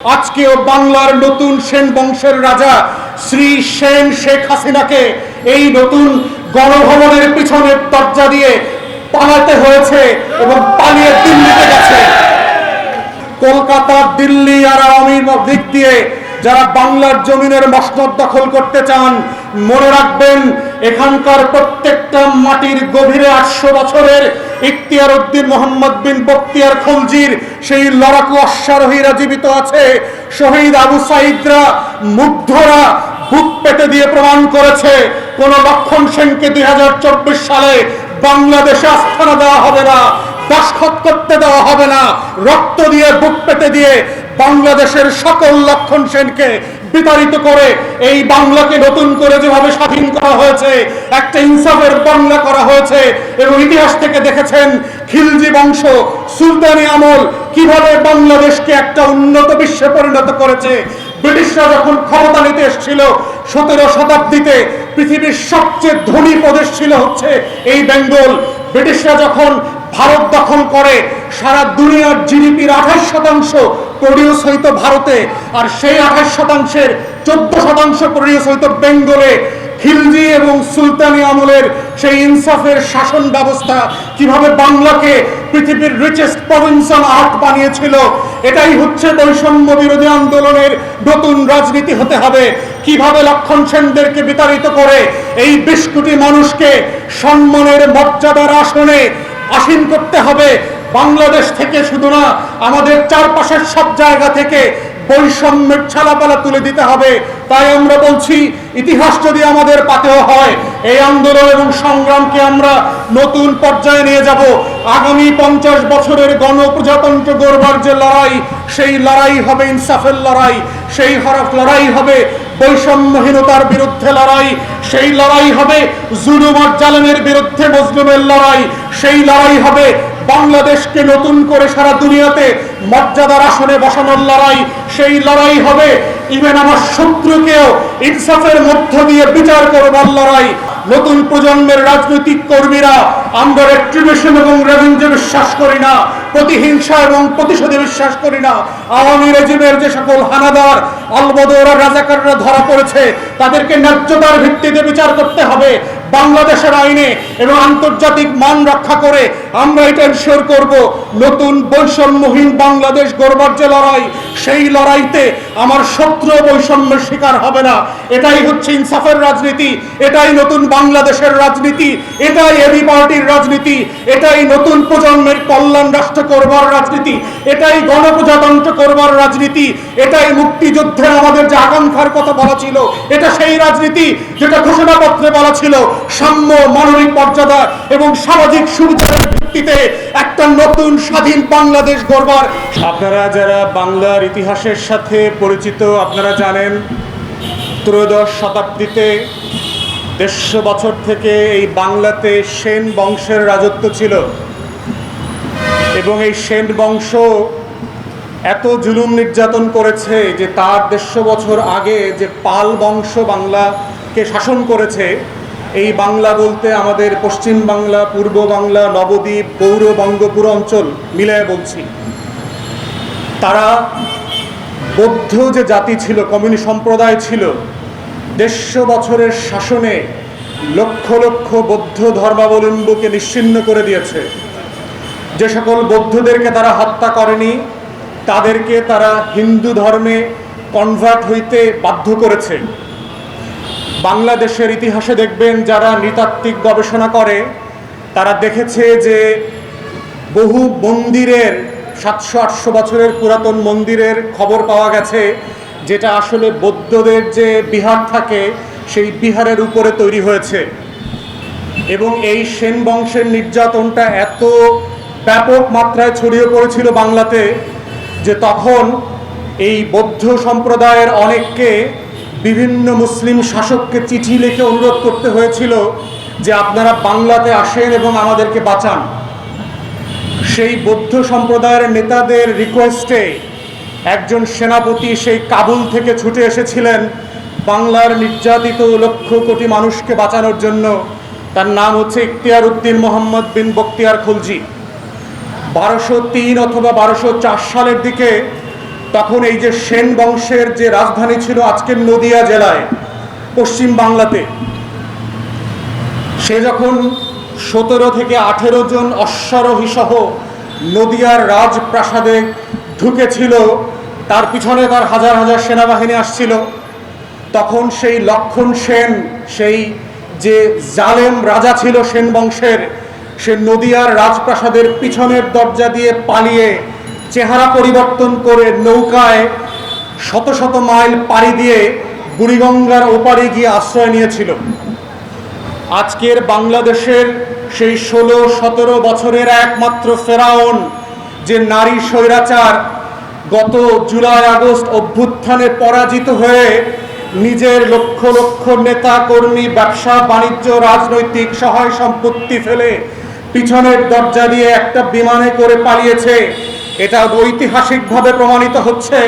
আজকেও বাংলার নতুন সেন বংশের রাজা শ্রী সেন শেখ হাসিনাকে এই নতুন গণভবনের পিছনের দরজা দিয়ে পালাতে হয়েছে এবং পালিয়ে দিল্লিতে গেছে। কলকাতা, দিল্লি আর আওয়ামী দিক দিয়ে যারা বাংলার জমিনের মসনদ দখল করতে চান, মনে রাখবেন, এখানকার প্রত্যেকটা মাটির গভীরে আটশো বছরের ইখতিয়ার উদ্দিন মোহাম্মদ বিন বক্তিয়ার খলজির সেই লড়াকু অশ্বারোহীরা জীবিত আছে। শহীদ আবু সাইদরা মুগ্ধরা বুক পেটে দিয়ে প্রমাণ করেছে, কোন লক্ষণ সেনকে দুই হাজার চব্বিশ সালে বাংলাদেশে আস্থানা দেওয়া হবে না দাসখত করতে দেওয়া হবে না, রক্ত দিয়ে বুক পেটে দিয়ে বাংলাদেশের সকল লক্ষণ সেনকে বিতাড়িত করে এই বাংলাকে নতুন করে যেভাবে স্বাধীন করা হয়েছে, একটা ইনসাফের বাংলা করা হয়েছে। এবং ইতিহাস থেকে দেখেছেন খিলজি বংশ, সুলতানি আমল কীভাবে বাংলাদেশকে একটা উন্নত বিশ্বে পরিণত করেছে। ব্রিটিশরা যখন ক্ষমতা নিতে এসেছিল, সতেরো শতাব্দীতে পৃথিবীর সবচেয়ে ধনী প্রদেশ ছিল হচ্ছে এই বেঙ্গল। ব্রিটিশরা যখন ভারত দখল করে, সারা দুনিয়ার জিডিপির আঠাশ শতাংশ প্রডিউস হইতো ভারতে আর সেই আঠাশ শতাংশের চোদ্দ শতাংশ প্রডিউস হইতো বেঙ্গলে খিলজি এবং সুলতানি আমলের সেই ইনসাফের শাসন ব্যবস্থা কীভাবে বাংলাকে পৃথিবীর রিচেস্ট প্রভিন্সিয়াল আর্ট বানিয়েছিল, এটাই হচ্ছে বৈষম্য বিরোধী আন্দোলনের নতুন রাজনীতি হতে হবে। কীভাবে লক্ষণ সেনদেরকে বিতাড়িত করে এই বিশ কোটি মানুষকে সম্মানের মর্যাদার আসনে আসীন করতে হবে বাংলাদেশ থেকে শুধু না, আমাদের চারপাশের সব জায়গা থেকে বৈষম্যের ছালাপালা তুলে দিতে হবে। তাই আমরা বলছি, ইতিহাস যদি আমাদের পাতেও হয়, এই আন্দোলন এবং সংগ্রামকে আমরা নতুন পর্যায়ে নিয়ে যাব। আগামী পঞ্চাশ বছরের গণপ্রজাতন্ত্র গড়বার যে লড়াই, সেই লড়াই হবে ইনসাফের লড়াই, সেই হরফ লড়াই হবে বৈষম্যহীনতার বিরুদ্ধে লড়াই, সেই লড়াই হবে জুলুমার জালেমের বিরুদ্ধে মজলুমের লড়াই। সেই লড়াই হবে। বাংলাদেশকে নতুন করে সারা দুনিয়াতে মর্যাদার আসনে বসানোর লড়াই। সেই লড়াই হবে ইভেন আমার শত্রুকেও ইনসাফের মধ্য দিয়ে বিচার করবার লড়াই। নতুন প্রজন্মের রাজনৈতিক কর্মীরা আমরা রেট্রিবিউশন এবং রেভেঞ্জে বিশ্বাস করি না, প্রতিহিংসা এবং প্রতিশোধে বিশ্বাস করি না। আওয়ামী রেজিমের যে সকল হানাদার, আলবদরা রাজাকাররা ধরা পড়েছে, তাদেরকে ন্যায্যতার ভিত্তিতে বিচার করতে হবে। বাংলাদেশের আইনে এবং আন্তর্জাতিক মান রক্ষা করে আমরা এটা এনশিওর করব, নতুন বৈষম্যহীন বাংলাদেশ গড়বার যে লড়াই, সেই লড়াইতে আমার শত্রু বৈষম্যের শিকার হবে না। এটাই হচ্ছে ইনসাফের রাজনীতি, এটাই নতুন বাংলাদেশের রাজনীতি, এটাই এবি পার্টির রাজনীতি, এটাই নতুন প্রজন্মের কল্যাণ রাষ্ট্র করবার রাজনীতি, এটাই গণপ্রজাতন্ত্র করবার রাজনীতি, এটাই মুক্তিযুদ্ধের আমাদের যে আকাঙ্ক্ষার কথা বলা ছিল, এটা সেই রাজনীতি যেটা ঘোষণাপত্রে বলা ছিল। সাম্য মানবিক মর্যাদা এবং সামাজিক সুবিচারের ভিত্তিতে একটা নতুন স্বাধীন বাংলাদেশ গড়বার। আপনারা যারা বাংলার ইতিহাসের সাথে পরিচিত, আপনারা জানেন ত্রয়োদশ শতাব্দীতে দেড়শো বছর থেকে এই বাংলাতে সেন বংশের রাজত্ব ছিল। এবং এই সেন বংশ এত জুলুম নির্যাতন করেছে যে তার দেড়শো বছর আগে যে পাল বংশ বাংলাকে শাসন করেছে এই বাংলা বলতে আমাদের পশ্চিম বাংলা, পূর্ব বাংলা, নবদ্বীপ গৌর বঙ্গপুর অঞ্চল মিলায় বলছি। তারা বৌদ্ধ যে জাতি ছিল কমিউনি সম্প্রদায় ছিল, দেড়শো বছরের শাসনে লক্ষ লক্ষ বৌদ্ধ ধর্মাবলম্বীকে নিশ্চিন্ন করে দিয়েছে। যে সকল বৌদ্ধদেরকে তারা হত্যা করেনি, তাদেরকে তারা হিন্দু ধর্মে কনভার্ট হইতে বাধ্য করেছে। বাংলাদেশের ইতিহাসে দেখবেন যারা নৃতাত্ত্বিক গবেষণা করে, তারা দেখেছে যে বহু মন্দিরের সাতশো, আটশো বছরের পুরাতন মন্দিরের খবর পাওয়া গেছে, যেটা আসলে বৌদ্ধদের যে বিহার থাকে, সেই বিহারের উপরে তৈরি হয়েছে। এবং এই সেন বংশের নির্যাতনটা এত ব্যাপক মাত্রায় ছড়িয়ে পড়েছিল বাংলাতে, যে তখন এই বৌদ্ধ সম্প্রদায়ের অনেককে বিভিন্ন মুসলিম শাসককে চিঠি লিখে অনুরোধ করতে হয়েছিল যে আপনারা বাংলাতে আসেন এবং আমাদেরকে বাঁচান। সেই বৌদ্ধ সম্প্রদায়ের নেতাদের রিকোয়েস্টে একজন সেনাপতি সেই কাবুল থেকে ছুটে এসেছিলেন বাংলার নির্যাতিত লক্ষ কোটি মানুষকে বাঁচানোর জন্য। তার নাম হচ্ছে ইখতিয়ার উদ্দিন মোহাম্মদ বিন বক্তিয়ার খলজি। বারোশো তিন অথবা বারোশো চার সালের দিকে তখন এই যে সেন বংশের যে রাজধানী ছিল আজকের নদিয়া জেলায়, পশ্চিম বাংলাতে, সে যখন সতেরো থেকে আঠেরো জন অশ্বারোহী সহ নদিয়ার রাজপ্রাসাদে ঢুকেছিল, তার পিছনে তার হাজার হাজার সেনাবাহিনী আসছিল, তখন সেই লক্ষণ সেন, সেই যে জালেম রাজা ছিল সেন বংশের, সে নদিয়ার রাজপ্রাসাদের পিছনের দরজা দিয়ে পালিয়ে চেহারা পরিবর্তন করে নৌকায় শত শত মাইল পাড়ি দিয়ে বুড়িগঙ্গার ওপারে গিয়ে আশ্রয় নিয়েছিল। আজকের বাংলাদেশের সেই ষোলো, সতেরো বছরের একমাত্র ফেরাউন, যে নারী স্বৈরাচার, গত জুলাই, আগস্ট অভ্যুত্থানে পরাজিত হয়ে নিজের লক্ষ লক্ষ নেতা, কর্মী, ব্যবসা, বাণিজ্য, রাজনৈতিক সহায় সম্পত্তি ফেলে পিছনের দরজা দিয়ে একটা বিমানে করে পালিয়েছে। এটা ঐতিহাসিকভাবে প্রমাণিত হচ্ছে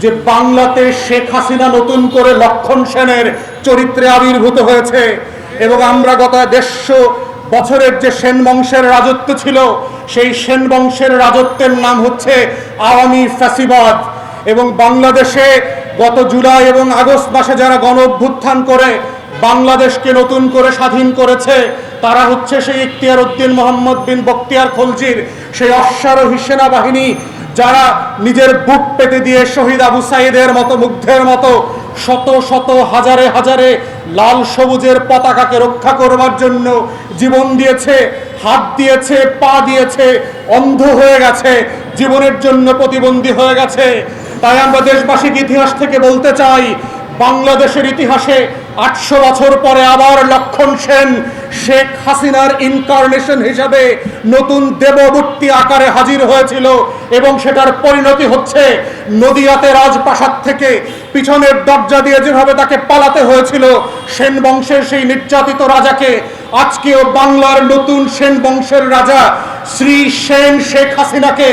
যে বাংলাতে শেখ হাসিনা নতুন করে লক্ষণ সেনের চরিত্রে আবির্ভূত হয়েছে এবং আমরা গত দেড়শো বছরের যে সেন বংশের রাজত্ব ছিল, সেই সেন বংশের রাজত্বের নাম হচ্ছে আওয়ামী ফ্যাসিবাদ। এবং বাংলাদেশে গত জুলাই এবং আগস্ট মাসে যারা গণ অভ্যুত্থান করে, বাংলাদেশকে নতুন করে স্বাধীন করেছে তারা হচ্ছে সেই ইখতিয়ার উদ্দিন মোহাম্মদ বিন বক্তিয়ার খলজির সেই অশ্বারোহী সেনাবাহিনী, যারা নিজের বুক পেতে দিয়ে শহীদ আবু সাইদের মতো, মুগ্ধের মতো শত শত, হাজারে হাজারে লাল সবুজের পতাকাকে রক্ষা করবার জন্য জীবন দিয়েছে, হাত দিয়েছে, পা দিয়েছে, অন্ধ হয়ে গেছে, জীবনের জন্য প্রতিবন্ধী হয়ে গেছে। তাই আমরা দেশবাসীকে ইতিহাস থেকে বলতে চাই, বাংলাদেশের ইতিহাসে আটশো বছর পরে আবার লক্ষণ সেন শেখ হাসিনার ইনকারনেশন হিসাবে নতুন দেবমূর্তি আকারে হাজির হয়েছিল এবং সেটার পরিণতি হচ্ছে নদিয়াতে রাজপ্রাসাদ থেকে পিছনের দরজা দিয়ে যেভাবে তাকে পালাতে হয়েছিল সেন বংশের সেই নির্যাতিত রাজাকে আজকেও বাংলার নতুন সেন বংশের রাজা শ্রী সেন শেখ হাসিনাকে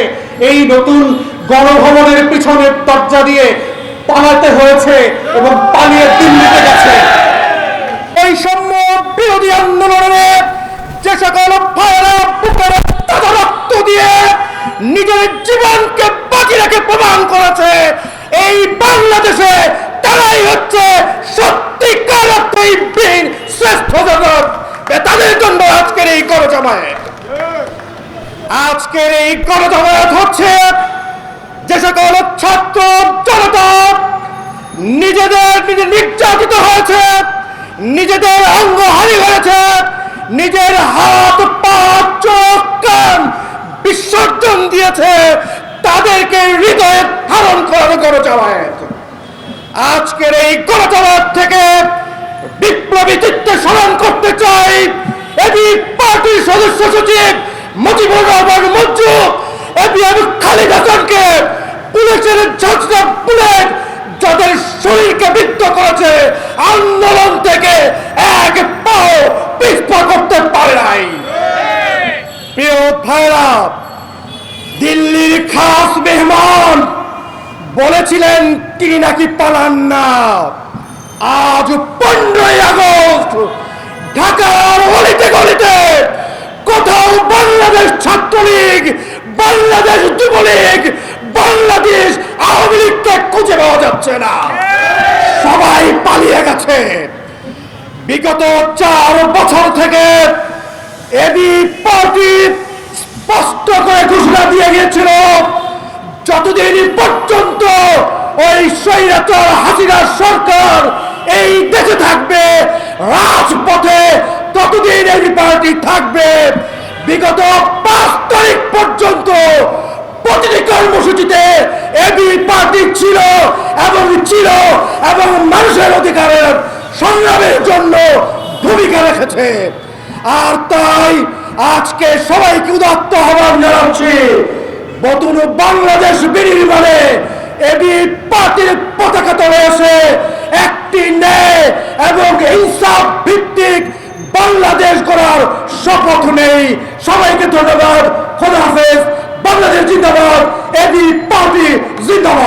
এই নতুন গণভবনের পিছনের দরজা দিয়ে পালাতে হয়েছে এবং পালিয়ে দিল্লিতে গেছে। বৈষম্য বিরোধী আন্দোলনে যে সকল রক্ত দিয়ে নিজের জীবনকে বাজি রেখে প্রমাণ করেছে, এই বাংলাদেশে তারাই হচ্ছে সত্যিকার অর্থেই বীর শ্রেষ্ঠ জগৎ। তাদের জন্য আজকের এই গণজমায়েত। আজকের এই গণজমায়েত হচ্ছে যে সকল ছাত্র জনতা নিজেদের নিজে নির্যাতিত হয়েছে, নিজেদের অঙ্গ হারিয়ে হয়েছে নিজের হাত, পা, চোখ, কান বিসর্জন দিয়েছে, তাদেরকে হৃদয়ে ধারণ করানো গণজামায়াত। আজকের এই গণজামায়াত থেকে বিপ্লবী চিত্তে স্মরণ করতে চাই। এটি পার্টির সদস্য সচিব মুজিবুর রহমান মঞ্জু এটি আমি খালিদ হাসানকে পুলিশের ঝাঁঝরা বুলেট, যাদের শরীরকে বিদ্ধ করেছে, আন্দোলন থেকে এক পাও পিছপা করতে পারে নাই। প্রিয় ভাইরা দিল্লির খাস মেহমান বলেছিলেন তিনি নাকি পালান না। আজ পনেরোই আগস্ট, ঢাকার অলিতে গলিতে কোথাও বাংলাদেশ ছাত্রলীগ বাংলাদেশ যুবলীগ, বাংলাদেশ আওয়ামী লীগকে খুঁজে পাওয়া যাচ্ছে না। সবাই পালিয়ে গেছে। বিগত চার বছর থেকে এবি পার্টি স্পষ্ট করে ঘোষণা দিয়ে গিয়েছিল, যতদিন পর্যন্ত ওই স্বৈরাচার হাসিনা সরকার এই দেশে থাকবে, রাজপথে ততদিন এই পার্টি থাকবে। বিগত পর্যন্ত প্রতিটি কর্মসূচিতে এবি পার্টি ছিল এবং ছিল এবং মানুষের অধিকারের সংগ্রামের জন্য ভূমিকা রেখেছে। আর তাই আজকে সবাইকে উদাত্ত আহ্বান জানাচ্ছি নতুন বাংলাদেশ বিনির্মাণে এবি পার্টির পতাকা তলে এসে একটি ন্যায় এবং ইনসাফ ভিত্তিক বাংলাদেশ করার শপথ নেই। সবাইকে ধন্যবাদ। খোদা হাফেজ বাংলাদেশ জিন্দাবাদ এবি পার্টি জিন্দাবাদ।